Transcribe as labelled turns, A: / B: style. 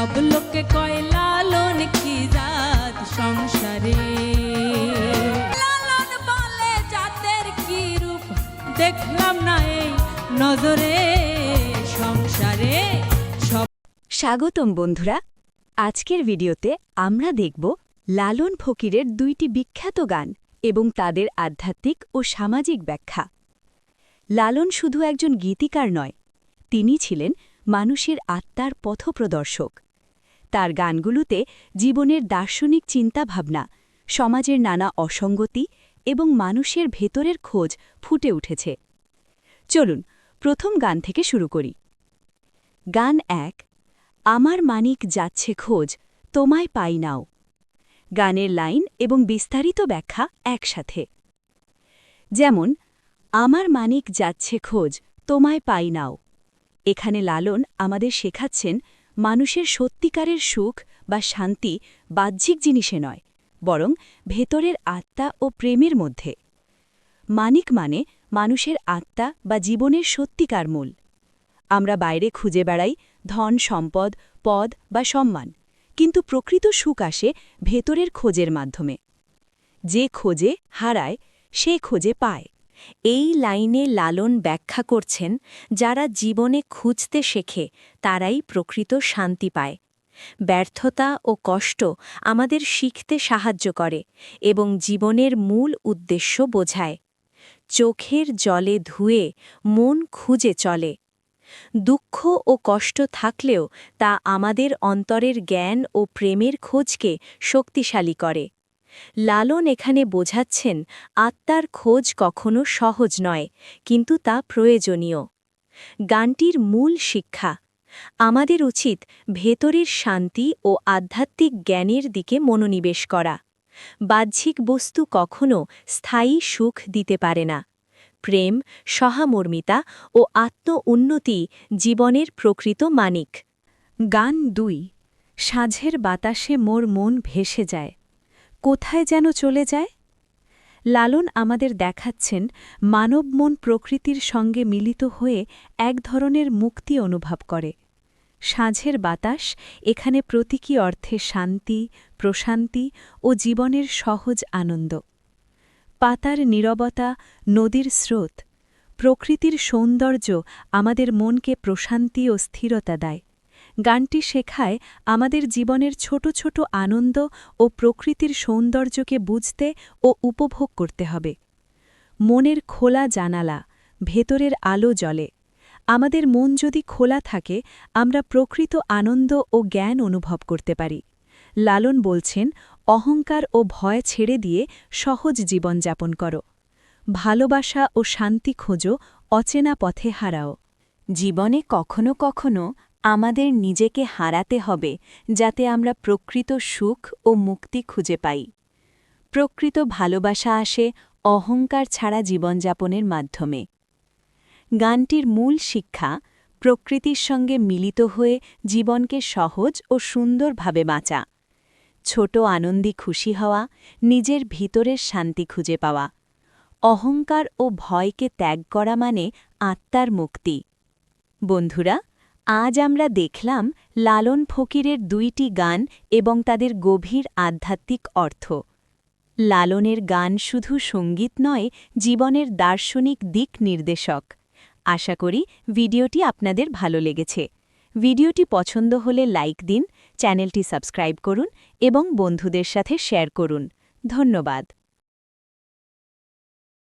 A: সব লোকে কয়, লালন কি জাত সংসারে? লালন বলে জাতের কি রূপ? দেখলাম না এই নজরে সংসারে সব
B: স্বাগতম বন্ধুরা, আজকের ভিডিওতে আমরা দেখব লালন ফকিরের দুইটি বিখ্যাত গান এবং তাদের আধ্যাত্মিক ও সামাজিক ব্যাখ্যা। লালন শুধু একজন গীতিকার নয়, তিনি ছিলেন মানুষের আত্মার পথপ্রদর্শক। তার গানগুলোতে জীবনের দার্শনিক চিন্তাভাবনা, সমাজের নানা অসঙ্গতি এবং মানুষের ভেতরের খোঁজ ফুটে উঠেছে। চলুন, প্রথম গান থেকে শুরু করি। গান এক, আমার মানিক যাচ্ছে খোঁজ, তোমায় পাই নাও। গানের লাইন এবং বিস্তারিত ব্যাখ্যা একসাথে। যেমন, আমার মানিক যাচ্ছে খোঁজ, তোমায় পাই নাও। এখানে লালন আমাদের শেখাচ্ছেন মানুষের সত্যিকারের সুখ বা শান্তি বাহ্যিক জিনিসে নয়, বরং ভেতরের আত্মা ও প্রেমের মধ্যে। মানিক মানে মানুষের আত্মা বা জীবনের সত্যিকার মূল। আমরা বাইরে খুঁজে বেড়াই ধন, সম্পদ, পদ বা সম্মান, কিন্তু প্রকৃত সুখ আসে ভেতরের খোঁজের মাধ্যমে। যে খোঁজে হারায়, সে খোঁজে পায়। এই লাইনে লালন ব্যাখ্যা করছেন, যারা জীবনে খুঁজতে শেখে, তারাই প্রকৃত শান্তি পায়। ব্যর্থতা ও কষ্ট আমাদের শিখতে সাহায্য করে এবং জীবনের মূল উদ্দেশ্য বোঝায়। চোখের জলে ধুয়ে মন খুঁজে চলে। দুঃখ ও কষ্ট থাকলেও তা আমাদের অন্তরের জ্ঞান ও প্রেমের খোঁজকে শক্তিশালী করে। লালন এখানে বোঝাচ্ছেন, আত্মার খোঁজ কখনো সহজ নয়, কিন্তু তা প্রয়োজনীয়। গানটির মূল শিক্ষা, আমাদের উচিত ভেতরের শান্তি ও আধ্যাত্মিক জ্ঞানের দিকে মনোনিবেশ করা। বাহ্যিক বস্তু কখনো স্থায়ী সুখ দিতে পারে না। প্রেম, সহামর্মিতা ও আত্ম উন্নতি জীবনের প্রকৃত মানিক। গান দুই, সাঁঝের বাতাসে মোর মন ভেসে যায়। কোথায় যেন চলে যায়? লালন আমাদের দেখাচ্ছেন মানব মন প্রকৃতির সঙ্গে মিলিত হয়ে এক ধরনের মুক্তি অনুভব করে। সাঁঝের বাতাস এখানে প্রতীকী অর্থে শান্তি, প্রশান্তি ও জীবনের সহজ আনন্দ। পাতার নীরবতা নদীর স্রোত, প্রকৃতির সৌন্দর্য আমাদের মনকে প্রশান্তি ও স্থিরতা দেয়। গানটি শেখায় আমাদের জীবনের ছোট ছোট আনন্দ ও প্রকৃতির সৌন্দর্যকে বুঝতে ও উপভোগ করতে হবে। মনের খোলা জানালা, ভেতরের আলো জলে। আমাদের মন যদি খোলা থাকে, আমরা প্রকৃত আনন্দ ও জ্ঞান অনুভব করতে পারি। লালন বলছেন, অহংকার ও ভয় ছেড়ে দিয়ে সহজ জীবন যাপন করো। ভালোবাসা ও শান্তি খোঁজো, অচেনা পথে হারাও। জীবনে কখনো কখনো আমাদের নিজেকে হারাতে হবে যাতে আমরা প্রকৃত সুখ ও মুক্তি খুঁজে পাই। প্রকৃত ভালোবাসা আসে অহংকার ছাড়া জীবনযাপনের মাধ্যমে। গানটির মূল শিক্ষা, প্রকৃতির সঙ্গে মিলিত হয়ে জীবনকে সহজ ও সুন্দরভাবে বাঁচা। ছোট আনন্দী খুশি হওয়া, নিজের ভিতরের শান্তি খুঁজে পাওয়া। অহংকার ও ভয়কে ত্যাগ করা মানে আত্মার মুক্তি। বন্ধুরা আজ আমরা দেখলাম লালন ফকিরের দুইটি গান এবং তাদের গভীর আধ্যাত্মিক অর্থ। লালনের গান শুধু সংগীত নয়, জীবনের দার্শনিক দিক নির্দেশক। আশা করি ভিডিওটি আপনাদের ভালো লেগেছে। ভিডিওটি পছন্দ হলে লাইক দিন, চ্যানেলটি সাবস্ক্রাইব করুন এবং বন্ধুদের সাথে শেয়ার করুন। ধন্যবাদ।